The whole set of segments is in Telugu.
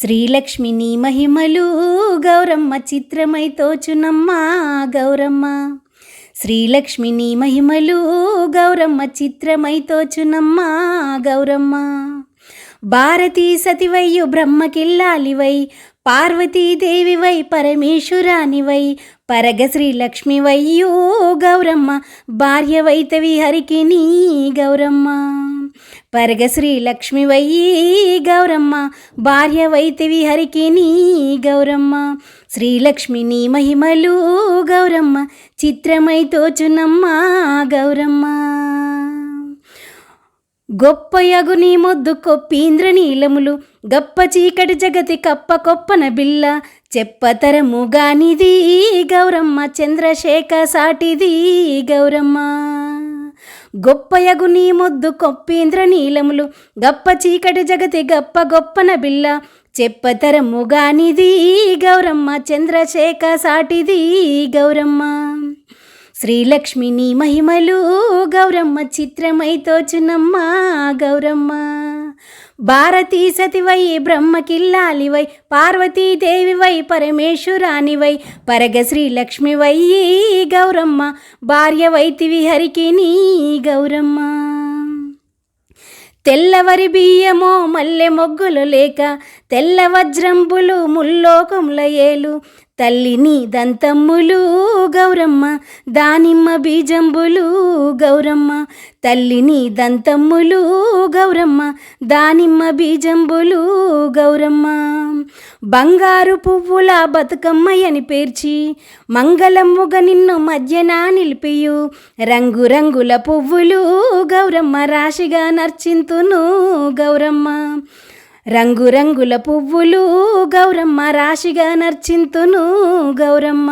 శ్రీలక్ష్మిని మహిమలు గౌరమ్మ చిత్రమై తోచునమ్మా గౌరమ్మ. శ్రీలక్ష్మిని మహిమలు గౌరమ్మ చిత్రమై తోచునమ్మా గౌరమ్మ. భారతీ సతివయ్యు బ్రహ్మకిల్లాలివై పార్వతీదేవివై పరమేశ్వరానివై పరగ శ్రీలక్ష్మివయ్యో గౌరమ్మ భార్యవైతవి హరికి నీ గౌరమ్మ. పరగ శ్రీలక్ష్మివయ్యి గౌరమ్మ. భార్య వైతివి హరికి నీ గౌరమ్మ. శ్రీలక్ష్మి నీ మహిమలు గౌరమ్మ. చిత్రమై తోచునమ్మా గౌరమ్మ. గొప్పయగు నీ మొద్దు కొప్పీంద్ర నీలములు గప్ప చీకటి జగతి కప్ప కొప్పన బిల్ల. చెప్పతరము గానిది గౌరమ్మ. చంద్రశేఖ సాటిది గౌరమ్మ. గొప్పయగు నీ మొద్దు కొప్పేంద్ర నీలములు గప్ప చీకటి జగతి గప్ప గొప్పన బిల్ల చెప్పతరము గానిది గౌరమ్మ చంద్రశేఖ సాటిది గౌరమ్మ. శ్రీలక్ష్మిని మహిమలు గౌరమ్మ చిత్రమై తోచునమ్మా గౌరమ్మ. భారతీ సతివై బ్రహ్మకిల్లాలివై పార్వతీదేవివై పరమేశ్వరానివై పరగ శ్రీలక్ష్మివై గౌరమ్మ భార్య వైతివి హరికి నీ గౌరమ్మ. తెల్లవరి బియ్యమో మల్లె మొగ్గులు లేక తెల్ల వజ్రంబులు ముల్లోకముల ఏలు తల్లిని దంతమ్ములు గౌరమ్మ దానిమ్మ బీజంబులు గౌరమ్మ తల్లిని దంతమ్ములు గౌరమ్మ దానిమ్మ బీజంబులు గౌరమ్మ. బంగారు పువ్వుల బతుకమ్మయని పేర్చి మంగళమ్ముగ నిన్ను మధ్యన నిలిపియు రంగురంగుల పువ్వులు గౌరమ్మ రాశిగా నర్చింతును గౌరమ్మ. రంగురంగుల పువ్వులు గౌరమ్మ రాశిగా నర్చింతును గౌరమ్మ.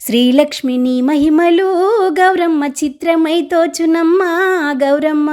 శ్రీలక్ష్మిని మహిమలు గౌరమ్మ చిత్రమై తోచునమ్మా గౌరమ్మ.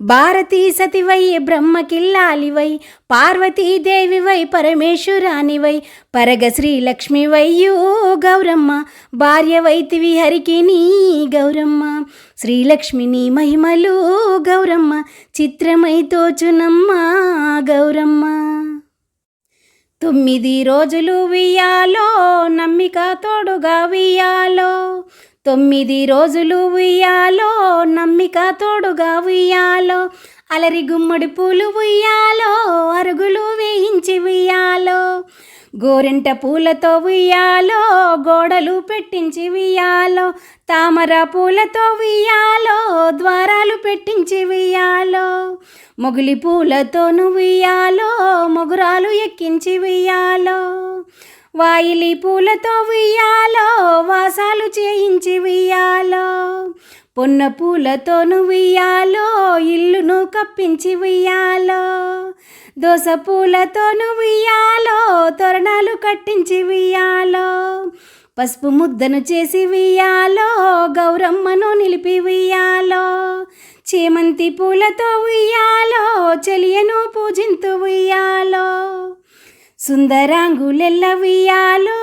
భారతీ సతివై బ్రహ్మకిల్లాలివై పార్వతీదేవివై పరమేశ్వరానివై పరగ శ్రీలక్ష్మివయ్యో గౌరమ్మ భార్యవైతివి హరికి నీ గౌరమ్మ శ్రీలక్ష్మిని మహిమలు గౌరమ్మ చిత్రమై తోచునమ్మ గౌరమ్మ. తొమ్మిది రోజులు వియాలో నమ్మిక తోడుగా వియ్యాలో తొమ్మిది రోజులు ఉయ్యాలో నమ్మిక తోడుగా ఉయ్యాలో అలరి గుమ్మడి పూలు ఉయ్యాలో అరుగులు వేయించి ఉయ్యాలో. గోరింట పూలతో ఉయ్యాలో గోడలు పెట్టించి ఉయ్యాలో తామర పూలతో ఉయ్యాలో ద్వారాలు పెట్టించి ఉయ్యాలో. మొగులి పూలతోను ఉయ్యాలో మొగురాలు ఎక్కించి ఉయ్యాలో. వాయిలి పూలతో ఉయ్యాలో వాసాలు చేయించి వియ్యాలో పొన్న పూలతోను ఉయ్యాలో ఇల్లును కప్పించి వియ్యాలో దోస పూలతోను వియ్యాలో తోరణాలు కట్టించి వియ్యాలో పసుపు ముద్దను చేసి వియ్యాలో గౌరమ్మను నిలిపి వియ్యాలో చేమంతి పూలతో ఉయ్యాలో చెలియను పూజింతు ఉయ్యాలో. సుందరాంగులెల్ల ఉయ్యాలో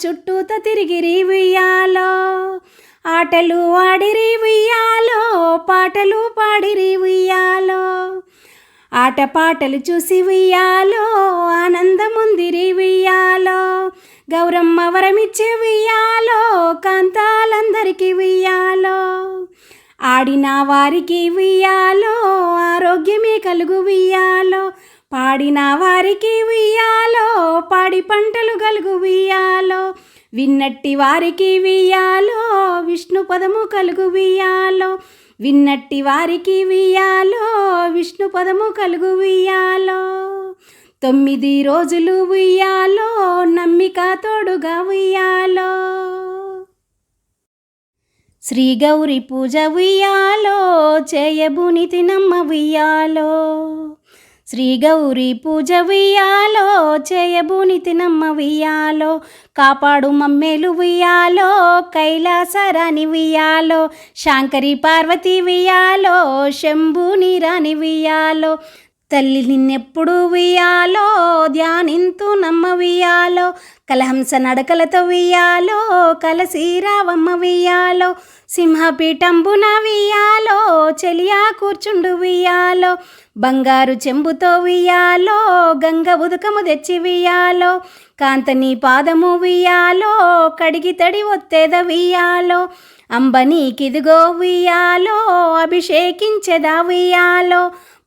చుట్టూత తిరిగిరి ఉయ్యాలో ఆటలు ఆడిరి ఉయ్యాలో పాటలు పాడిరి ఉయ్యాలో ఆట పాటలు చూసి ఉయ్యాలో ఆనందముందిరి ఉయ్యాలో గౌరమ్మ వరమిచ్చే ఉయ్యాలో కాంతాలందరికీ ఉయ్యాలో ఆడిన వారికి ఉయ్యాలో ఆరోగ్యమే కలుగు ఉయ్యాలో పాడిన వారికి ఉయ్యాలో పాడి పంటలు కలుగు ఉయ్యాలో. విన్నట్టి వారికి వియ్యాలో విష్ణు పదము కలుగు వియ్యాలో విన్నట్టి వారికి వియ్యాలో విష్ణు పదము కలుగు వియ్యాలో తొమ్మిది రోజులు ఉయ్యాలో నమ్మిక తోడుగా ఉయ్యాలో. శ్రీ గౌరి పూజ ఉయ్యాలో చేయబుని తినమ్మ ఉయ్యాలో. శ్రీ గౌరీ పూజ వియ్యాలో చేయబూని తినమ్మ వియ్యాలో కాపాడు మమ్మేలు వియ్యాలో కైలాసరాని వియ్యాలో శాంకరి పార్వతి వియ్యాలో శంభుని రాని వియ్యాలో తల్లి నిన్నెప్పుడు వియ్యాలో ధ్యానింతు నమ్మ వియాలో కలహంస నడకలతో వియాలో కలసీరావమ్మ వియ్యాలో సింహపీఠంబున వియ్యాలో చెలియా కూర్చుండు వియాలో బంగారు చెంబుతో వియాలో గంగ ఉదకము తెచ్చి వియాలో కాంతని పాదము వియాలో కడిగి తడి ఒత్తేద వియాలో అంబనీకిదిగో వియాలో అభిషేకించెదా వియాలో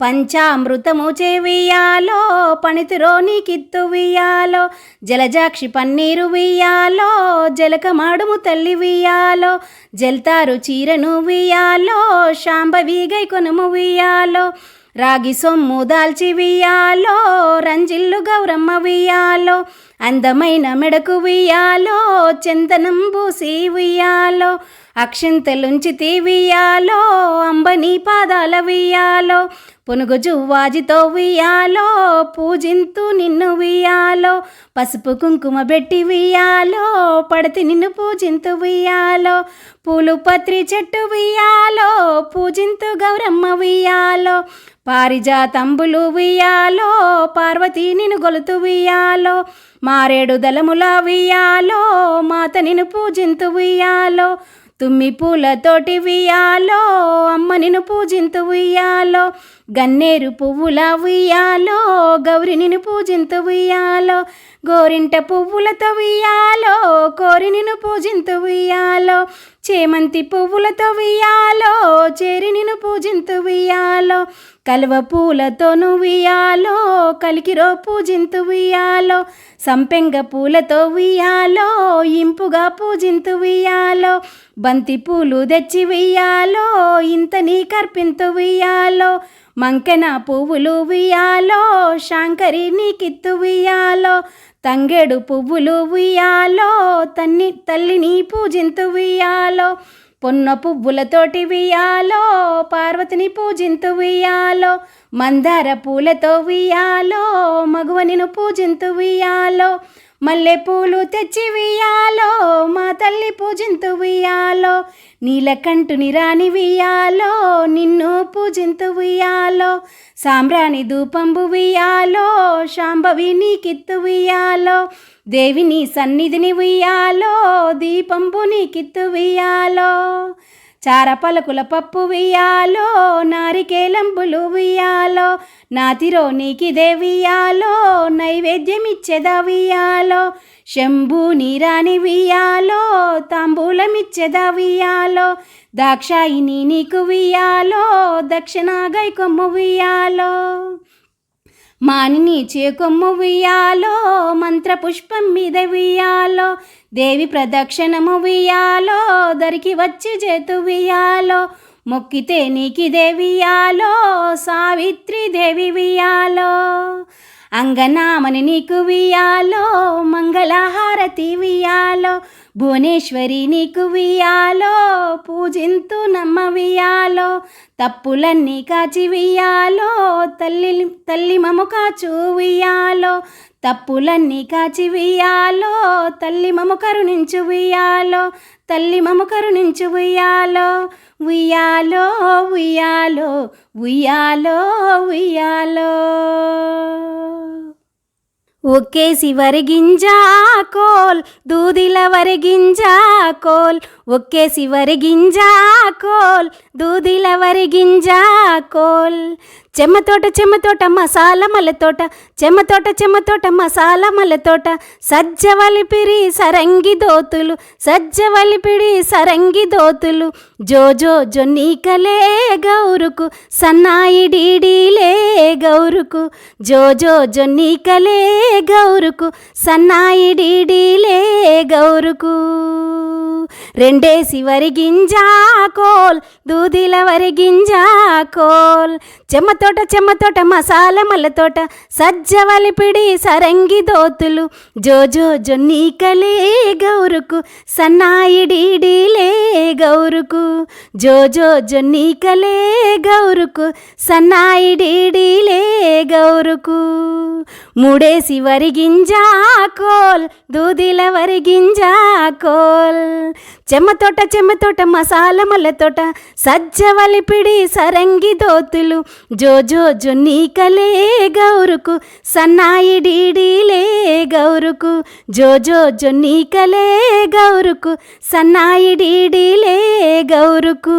పంచామృతము చెవియాలో పణితిరో నీకిత్తు వియాలో జలజాక్షి పన్నీరు వియాలో జలకమాడుము తల్లి వియాలో జల్తారు చీరను వియాలో శాంభవీగై కొనుము వియాలో రాగి సొమ్ము దాల్చి వియాలో రంజిల్లు గౌరమ్మ వియాలో అందమైన మెడకు వియాలో చందనం పూసి వియాలో అక్షింతలుంచి తీవియాలో అంబని పాదాల వియాలో పునుగు జువ్వాజితో వియాలో పూజింతు నిన్ను వియాలో పసుపు కుంకుమ పెట్టి వియాలో పడతి నిన్ను పూజింతు వియాలో పూలు పత్రి చెట్టు వియాలో పూజింతు గౌరమ్మ వియాలో పారిజాతంబులు వియాలో పార్వతీ నిన్ను గొలుతు వియాలో మారేడు దళముల వియాలో మాత నిన్ను పూజింతు వియాలో తుమ్మి పూలతోటి వియాలో అమ్మ నిన్ను పూజింతు ఉయ్యాలో గన్నేరు పువ్వుల ఉయ్యాలో గౌరి నిన్ను పూజింతు ఉయ్యాలో గోరింట పువ్వులతో వియ్యాలో కోరి నిన్ను పూజింతు వియాలో చేమంతి పువ్వులతో వియ్యాలో చేరి నిన్ను పూజింతు వియాలో కలువ పూలతోను వియాలో కలికిరో పూజింతు వియ్యాలో సంపెంగ పూలతో ఉయ్యాలో ఇంపుగా పూజింతు వియ్యాలో బంతి పూలు తెచ్చి వియ్యాలో ఇంత నీ కర్పింతు వియాలో మంకెన పువ్వులు వియాలో శాంకరిని నీకిత్తు వియాలో తంగెడు పువ్వులు వియాలో తన్ని తల్లిని పూజింతు వియాలో పొన్న పువ్వులతోటి వియాలో పార్వతిని పూజింతు వియాలో మందార పూలతో వియాలో మగువనిను పూజింతు వియాలో మల్లె పూలు తెచ్చి వియాలో మా తల్లి పూజింతు వియాలో నీలకంఠుని రాణి వియాలో నిన్ను పూజింతు వియాలో సాంబ్రాణి ధూపంబు వియాలో శాంభవి నీకిత్తు వియాలో దేవిని సన్నిధిని వియాలో దీపంబు నీకిత్తు వియాలో చార పలుకుల పప్పు వియాలో నారికేలంబులు వియాలో నాతిరో నీకిదే వియాలో నైవేద్యమిచ్చెద వియాలో శంభు నీరాని వియాలో తాంబూలమిచ్చెద వియాలో దాక్షాయిని నీకు వియాలో దక్షిణాగై కొమ్ము వియాలో మానిని చేకొమ్ము వియాలో మంత్రపుష్పం మీద వియాలో దేవి ప్రదక్షిణము వియాలో దరికి వచ్చి చేతు వియాలో మొక్కితే నీకి దేవియాలో సావిత్రి దేవి వియాలో అంగనామని నీకు వియాలో మంగళహారతి వియాలో భువనేశ్వరి నీకు వియాలో పూజింతు నమ్మ వియాలో తప్పులన్నీ కాచి వియాలో తల్లి తల్లి మము కాచు వియాలో తప్పులన్నీ కాచి వియాలో తల్లి మము కరుణించు వియాలో తల్లి మము కరుణించు ఉయ్యాలో ఉయ్యాలో ఉయ్యాలో ఉయ్యాలో ఉయ్యాలో ఒక్కేసి వరిగింజ కోల్ దూదిల వరిగింజ కోల్. ఒక్కేసి వరిగింజ కోల్ దూదిల వరిగింజ కోల్. చెమ్మతోట చెమ్మతోట మసాల మల్లెతోట చెమ్మతోట చెమ్మతోట మసాల మల్లెతోట సజ్జవలిపిరి సరంగి దోతులు సజ్జ వలిపిడి సరంగి దోతులు. జోజో జొన్నీకలే గౌరుకు సన్నాయి డీడీలే గౌరుకు. జోజో జొన్నీకలే గౌరుకు సన్నాయి డీడీలే గౌరుకు. రెండేసి వరిగింజ కోల్ దూదిల వరిగింజ కోల్. చెమ్మతోట చెమ్మతోట మసాల మల్లతోట సజ్జవలిపిడి సరంగి దోతులు. జోజో జొన్నీకలే గౌరుకు సన్నాయిడీడీలే గౌరుకు. జోజో జొన్నీకలే గౌరుకు సన్నాయిడీడీలే గౌరుకు. మూడేసి వరిగింజ కోల్ దూదిల వరిగింజ కోల్. చెమ్మతోట చెమ్మతోట మసాల మల్లతోట సజ్జవలిపిడి సరంగి దోతులు. జోజో నీకలే గౌరుకు సన్నాయి డీడీలే గౌరుకు. జోజో నీకలే గౌరుకు సన్నాయి డీడీలే గౌరుకు.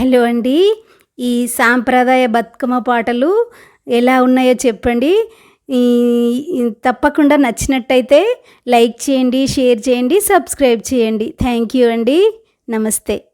హలో అండి ఈ సాంప్రదాయ బతుకమ్మ పాటలు ఎలా ఉన్నాయో చెప్పండి. తప్పకుండా నచ్చినట్టయితే లైక్ చేయండి షేర్ చేయండి సబ్స్క్రైబ్ చేయండి. థ్యాంక్ యూ అండి. నమస్తే.